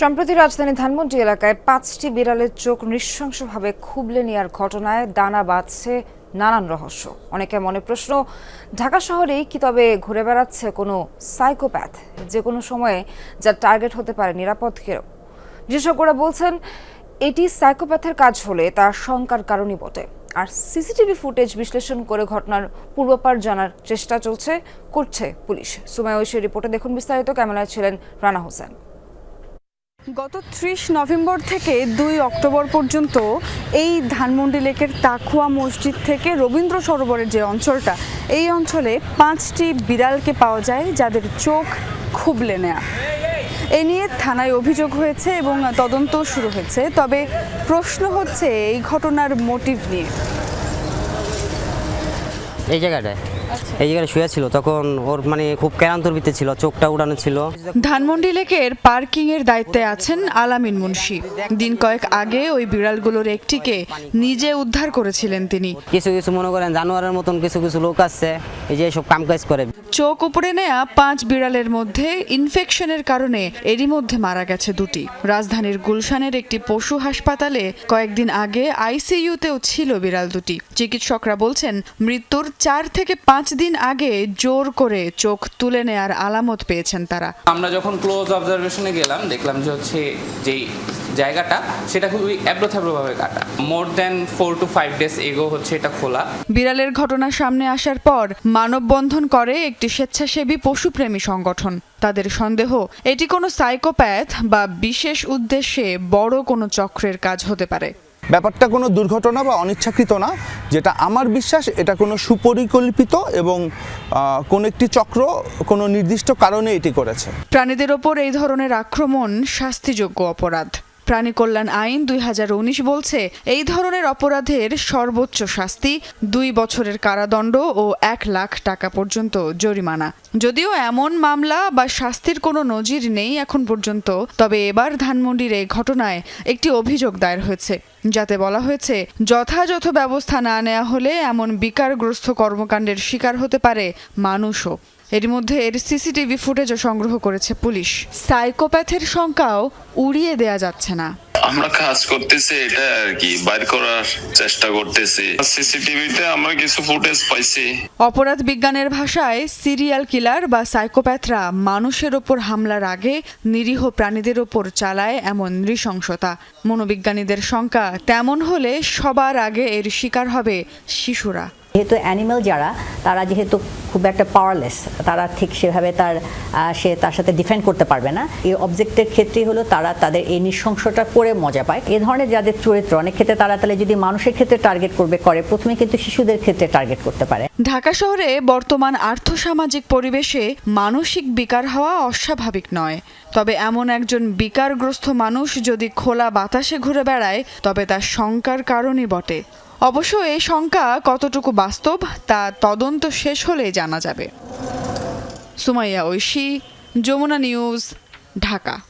সম্প্রতি রাজধানী ধানমন্ডি এলাকায় পাঁচটি বিড়ালের চোখ নৃশংসভাবে খুবলে নেওয়ার ঘটনায় দানা বাঁধছে নানান রহস্য। অনেকে মনে প্রশ্ন, ঢাকা শহরেই কি তবে ঘুরে বেড়াচ্ছে কোনো সাইকোপ্যাথ? যে কোনো সময়ে যার টার্গেট হতে পারে নিরাপদকেও বিশেষজ্ঞরা বলছেন, এটি সাইকোপ্যাথের কাজ হলে তার শঙ্কার কারণই বটে। আর সিসিটিভি ফুটেজ বিশ্লেষণ করে ঘটনার পূর্বাপার জানার চেষ্টা চলছে, করছে পুলিশ। সুমায় ঐশীর রিপোর্টে দেখুন বিস্তারিত, ক্যামেরায় ছিলেন রানা হোসেন। গত ত্রিশ নভেম্বর থেকে দুই অক্টোবর পর্যন্ত এই ধানমন্ডি লেকের তাকুয়া মসজিদ থেকে রবীন্দ্র সরোবরের যে অঞ্চলটা, এই অঞ্চলে পাঁচটি বিড়ালকে পাওয়া যায় যাদের চোখ খুবলে নেয়া। এ নিয়ে থানায় অভিযোগ হয়েছে এবং তদন্ত শুরু হয়েছে। তবে প্রশ্ন হচ্ছে এই ঘটনার মোটিভ নিয়ে। এই জায়গাটায়? এই জায়গায় শুয়ে ছিল তখন ওর মানে খুব ক্লান্তর ভিতরে ছিল চোখটা উড়ানো ছিল। ধানমন্ডি লেকের পার্কিং এর দায়িত্বে আছেন আলামিন মুন্সি। দিন কয়েক আগে ওই বিড়ালগুলোর একটিকে নিজে উদ্ধার করেছিলেন তিনি। কিছু কিছু মনে করেন জানোয়ারের মতন কিছু কিছু লোক আছে এই যে সব কাম কাজ করে। চোখ উপড়ে নেয়া পাঁচ বিড়ালের মধ্যে ইনফেকশনের কারণে এরই মধ্যে মারা গেছে দুটি। রাজধানীর গুলশানের একটি পশু হাসপাতালে কয়েকদিন আগে আইসিইউতেও ছিল বিড়াল দুটি। চিকিৎসকরা বলছেন, মৃত্যুর চার থেকে পাঁচ দিন আগে জোর করে চোখ তুলে নেয়ার আলামত পেয়েছেন তারা। আমরা যখন ক্লোজ অবজারভেশনে গেলাম, দেখলাম যে হচ্ছে যেই জায়গাটা সেটা খুবই অ্যাব্রোথ্যাব্রোভাবে কাটা। More than four to five days ago হচ্ছে এটা খোলা। বিড়ালের ঘটনা সামনে আসার পর মানববন্ধন করে একটি স্বেচ্ছাসেবী পশুপ্রেমী সংগঠন। তাদের সন্দেহ এটি কোনো সাইকোপ্যাথ বা বিশেষ উদ্দেশ্যে বড় কোনো চক্রের কাজ হতে পারে। ব্যাপারটা কোনো দুর্ঘটনা বা অনিচ্ছাকৃত না যেটা আমার বিশ্বাস এটা কোনো সুপরিকল্পিত এবং কোনো একটি চক্র কোনো নির্দিষ্ট কারণে এটি করেছে। প্রাণীদের ওপর এই ধরনের আক্রমণ শাস্তিযোগ্য অপরাধ। প্রাণী কল্যাণ আইন দুই হাজার উনিশ বলছে, এই ধরনের অপরাধের সর্বোচ্চ শাস্তি দুই বছরের কারাদণ্ড ও এক লাখ টাকা পর্যন্ত জরিমানা। যদিও এমন মামলা বা শাস্তির কোনো নজির নেই এখন পর্যন্ত, তবে এবার ধানমন্ডির এই ঘটনায় একটি অভিযোগ দায়ের হয়েছে। যাতে বলা হয়েছে, যথাযথ ব্যবস্থা না নেওয়া হলে এমন বিকারগ্রস্ত কর্মকাণ্ডের শিকার হতে পারে মানুষও। এর মধ্যে এর সিসিটিভি ফুটেজও সংগ্রহ করেছে পুলিশ। সাইকোপ্যাথের সংখ্যাও উড়িয়ে দেয়া যাচ্ছে না। আমরা কাজ করতেছি এটা আর কি বাইর করার চেষ্টা করতেছি। সিসিটিভিতে আমরা কিছু ফুটেজ পাইছি। অপরাধ বিজ্ঞানের ভাষায় সিরিয়াল কিলার বা সাইকোপ্যাথরা মানুষের ওপর হামলার আগে নিরীহ প্রাণীদের ওপর চালায় এমন নৃশংসতা। মনোবিজ্ঞানীদের শঙ্কা তেমন হলে সবার আগে এর শিকার হবে শিশুরা। যেহেতু অ্যানিমেল যারা, তারা যেহেতু খুব একটা পাওয়ারলেস তারা ঠিক সেভাবে তার সে তার সাথে ডিফেন্ড করতে পারবে না। এই অবজেক্টের ক্ষেত্রেই হলো তারা তাদের এই নৃশংসটা করে মজা পায়। এ ধরনের যাদের চরিত্র, অনেক ক্ষেত্রে তারা তাহলে যদি মানুষের ক্ষেত্রে টার্গেট করবে, করে প্রথমে কিন্তু শিশুদের ক্ষেত্রে টার্গেট করতে পারে। ঢাকা শহরে বর্তমান আর্থসামাজিক পরিবেশে মানসিক বিকার হওয়া অস্বাভাবিক নয়। তবে এমন একজন বিকারগ্রস্ত মানুষ যদি খোলা বাতাসে ঘুরে বেড়ায়, তবে তার শঙ্কার কারণই বটে। অবশ্য এই শঙ্কা কতটুকু বাস্তব, তা তদন্ত শেষ হলে জানা যাবে। সুমাইয়া ঐশী, যমুনা নিউজ, ঢাকা।